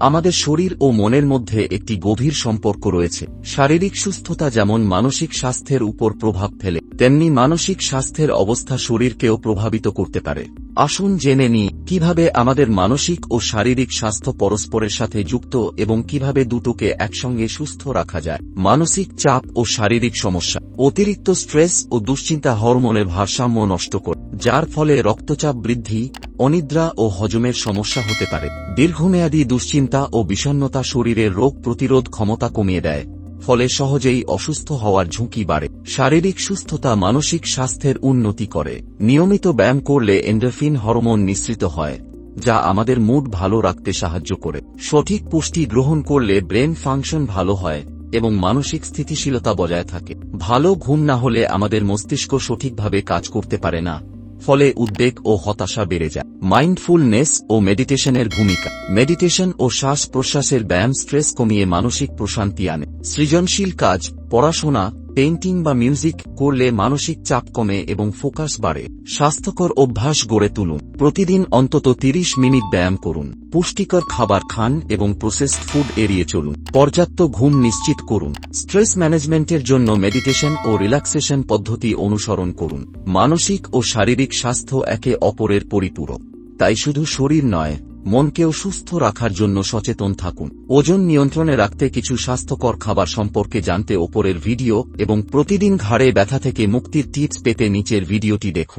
আমাদের শরীর ও মনের মধ্যে একটি গভীর সম্পর্ক রয়েছে। শারীরিক সুস্থতা যেমন মানসিক স্বাস্থ্যের উপর প্রভাব ফেলে, তেমনি মানসিক স্বাস্থ্যের অবস্থা শরীরকেও প্রভাবিত করতে পারে। আসুন জেনে নি কীভাবে আমাদের মানসিক ও শারীরিক স্বাস্থ্য পরস্পরের সাথে যুক্ত এবং কীভাবে দুটোকে একসঙ্গে সুস্থ রাখা যায়। মানসিক চাপ ও শারীরিক সমস্যা, অতিরিক্ত স্ট্রেস ও দুশ্চিন্তা হরমোনের ভারসাম্য নষ্ট করে, যার ফলে রক্তচাপ বৃদ্ধি, অনিদ্রা ও হজমের সমস্যা হতে পারে। দীর্ঘমেয়াদী দুশ্চিন্তা ও বিষণ্নতা শরীরের রোগ প্রতিরোধ ক্ষমতা কমিয়ে দেয়। ফলে সহজেই অসুস্থ হওয়ার ঝুঁকি বাড়ে। শারীরিক সুস্থতা মানসিক স্বাস্থ্যের উন্নতি করে। নিয়মিত ব্যায়াম করলে এন্ডোফিন হরমোন নিঃসৃত হয়, যা আমাদের মুড ভালো রাখতে সাহায্য করে। সঠিক পুষ্টি গ্রহণ করলে ব্রেন ফাংশন ভালো হয় এবং মানসিক স্থিতিশীলতা বজায় থাকে। ভালো ঘুম না হলে আমাদের মস্তিষ্ক সঠিকভাবে কাজ করতে পারে না। ফলে উদ্বেগ ও হতাশা বেড়ে যায়। মাইন্ডফুলনেস ও মেডিটেশনের ভূমিকা। মেডিটেশন ও শ্বাস প্রশ্বাসের ব্যায়াম স্ট্রেস কমিয়ে মানসিক প্রশান্তি আনে। সৃজনশীল কাজ, পড়াশোনা পেইন্টিং বা মিউজিক করলে মানসিক চাপ কমে এবং ফোকাস বাড়ে। স্বাস্থ্যকর অভ্যাস গড়ে তুলুন। প্রতিদিন অন্তত 30 মিনিট ব্যায়াম করুন। পুষ্টিকর খাবার খান এবং প্রসেসড ফুড এড়িয়ে চলুন। পর্যাপ্ত ঘুম নিশ্চিত করুন। স্ট্রেস ম্যানেজমেন্টের জন্য মেডিটেশন ও রিল্যাক্সেশন পদ্ধতি অনুসরণ করুন। মানসিক ও শারীরিক স্বাস্থ্য একে অপরের পরিপূরক। তাই শুধু শরীর নয় মনকেও সুস্থ রাখার জন্য সচেতন থাকুন। ওজন নিয়ন্ত্রণে রাখতে কিছু স্বাস্থ্যকর খাবার সম্পর্কে জানতে ওপরের ভিডিও এবং প্রতিদিন ঘাড়ে ব্যথা থেকে মুক্তির টিপস পেতে নিচের ভিডিওটি দেখুন।